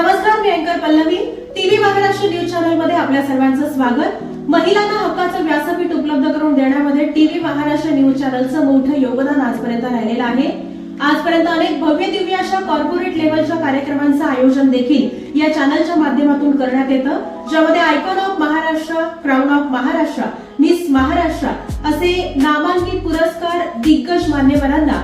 नमस्कार मी अँकर पल्लवी. टीव्ही महाराष्ट्र न्यूज चॅनलमध्ये आपल्या सर्वांचं स्वागत. महिलांना हक्काचं व्यासपीठ उपलब्ध करून देण्यामध्ये टीव्ही महाराष्ट्र न्यूज चॅनलचं मोठं योगदान आजपर्यंत राहिलेलं आहे. आजपर्यंत अनेक भव्य दिव्य अशा कॉर्पोरेट लेवलच्या कार्यक्रमांचं आयोजन देखील या चॅनलच्या माध्यमातून करण्यात येतं. ज्यामध्ये icon of Maharashtra crown of Maharashtra miss Maharashtra असे नामांकित पुरस्कार दिग्गज मान्यवरांना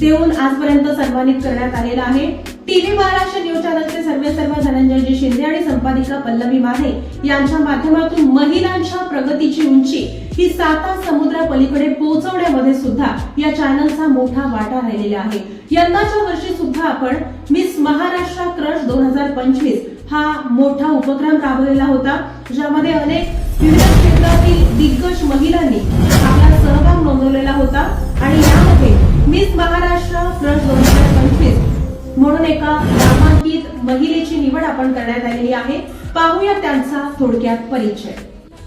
देऊन आजपर्यंत सन्मानित करण्यात आलेला आहे. टीव्ही महाराष्ट्र न्यूज चॅनलचे सर्वे सर्व धनंजयजी शिंदे आणि संपादिका पल्लवी माने यांच्या माध्यमातून महिलांच्या प्रगतीची उंची ही साता समुद्रा पलीकडे पोहोचवण्यामध्ये सुद्धा या चॅनलचा मोठा वाटा राहिलेला आहे. यंदाच्या वर्षी सुद्धा आपण मिस महाराष्ट्र क्रश दोन हजार पंचवीस हा मोठा उपक्रम राबवलेला होता. ज्यामध्ये अनेक विविध क्षेत्रातील दिग्गज महिलांनी आपला सहभाग नोंदवलेला होता. आणि यामध्ये मिस महाराष्ट्र क्रश दोन हजार पंचवीस एका नामांकित महिलेची निवड आपण करण्यात आलेली आहे. पाहूया त्यांचा थोडक्यात परिचय.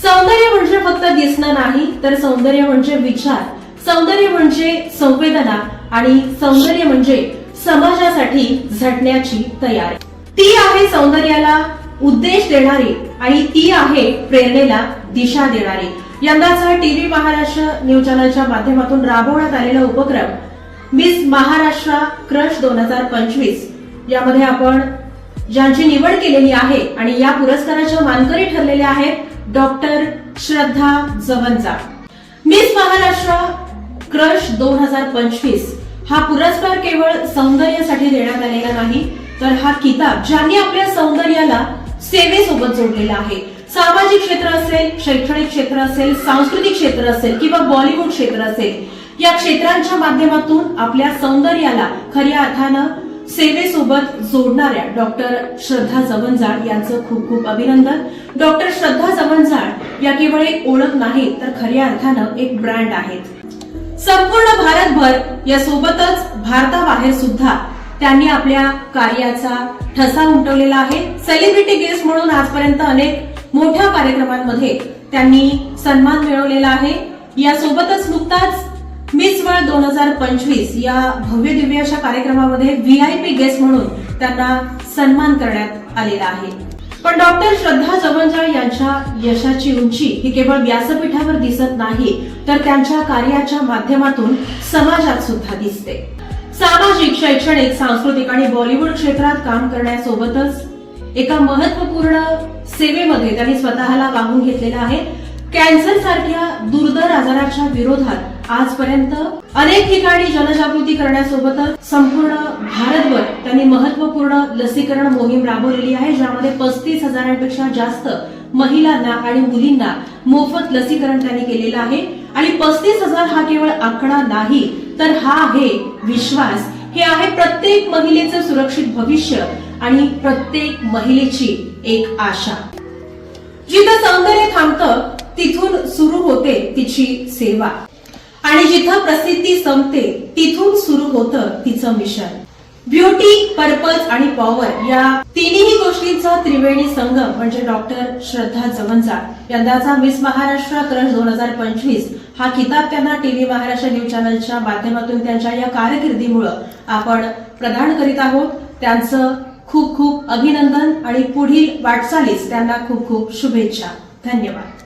सौंदर्य म्हणजे फक्त दिसणं नाही तर सौंदर्य म्हणजे विचार. सौंदर्य म्हणजे संवेदना आणि सौंदर्य म्हणजे समाजासाठी झटण्याची तयारी. ती आहे सौंदर्याला उद्देश देणारी आणि ती आहे प्रेरणेला दिशा देणारी. यंदाचा टीव्ही महाराष्ट्र न्यूज चॅनलच्या माध्यमातून राबवण्यात आलेला उपक्रम मिस महाराष्ट्र क्रश दोन हजार पंचवीस. यामध्ये आपण ज्यांची निवड केलेली आहे आणि या पुरस्काराच्या मानकरी ठरलेल्या आहेत doctor Shraddha Jawanja. Miss Maharashtra crush दोन हजार पंचवीस. हा पुरस्कार केवळ सौंदर्यासाठी देण्यात आलेला नाही तर हा किताब ज्यांनी आपल्या सौंदर्याला सेवेसोबत जोडलेला आहे. सामाजिक क्षेत्र असेल शैक्षणिक क्षेत्र असेल सांस्कृतिक क्षेत्र असेल किंवा बॉलिवूड क्षेत्र असेल या क्षेत्रांच्या माध्यमातून आपल्या सौंदर्याला खऱ्या अर्थानं सेवेसोबत जोडणाऱ्या डॉक्टर श्रद्धा जवंजाळ यांचं खूप खूप अभिनंदन. डॉक्टर श्रद्धा जवंजाळ या केवळ एक ओळख नाही तर खऱ्या अर्थानं एक ब्रँड आहेत. संपूर्ण भारतभर या सोबतच भारताबाहेर सुद्धा त्यांनी आपल्या कार्याचा ठसा उमटवलेला आहे. सेलिब्रिटी गेस्ट म्हणून आजपर्यंत अनेक मोठ्या कार्यक्रमांमध्ये त्यांनी सन्मान मिळवलेला आहे. यासोबतच नुकताच दोन हजार पंचवीस या भव्य दिव्य अशा कार्यक्रमामध्ये व्ही आय पी गेस्ट म्हणून त्यांना सन्मान करण्यात आलेला आहे. पण डॉक्टर श्रद्धा जवंजाळ यांच्या यशाची उंची ही केवळ व्यासपीठावर दिसत नाही तर त्यांच्या कार्याच्या माध्यमातून समाजात सुद्धा दिसते. सामाजिक शैक्षणिक सांस्कृतिक आणि बॉलिवूड क्षेत्रात काम करण्यासोबतच एका महत्त्वपूर्ण सेवेमध्ये त्यांनी स्वतःला वाहून घेतलेला आहे. कॅन्सर सारख्या दुर्धर आजाराच्या विरोधात आजपर्यंत अनेक ठिकाणी जनजागृती करण्यासोबतच संपूर्ण भारतभर त्यांनी महत्त्वपूर्ण लसीकरण मोहीम राबवलेली आहे ज्यामध्ये पस्तीस हजारांपेक्षा जास्त महिलांना आणि मुलींना मोफत लसीकरण त्यांनी केलेलं आहे. आणि पस्तीस हजार हा केवळ आकडा नाही तर हा आहे विश्वास. हे आहे प्रत्येक महिलेचं सुरक्षित भविष्य आणि प्रत्येक महिलेची एक आशा. जिथं सौंदर्य थांबतं तिथून सुरू होते तिची सेवा. आणि जिथं प्रसिद्धी संपते तिथून सुरू होतं तिचं मिशन. ब्युटी पर्पज आणि पॉवर या तिन्ही गोष्टींचा त्रिवेणी संगम म्हणजे डॉक्टर श्रद्धा जवंजाळ यंदाचा मिस महाराष्ट्र क्रश दोन हजार पंचवीस हा किताब त्यांना टीव्ही महाराष्ट्र न्यूज चॅनलच्या माध्यमातून त्यांच्या या कारकिर्दीमुळे आपण प्रदान करीत आहोत. त्यांचं खूप खूप अभिनंदन आणि पुढील वाटचालीस त्यांना खूप खूप शुभेच्छा. धन्यवाद.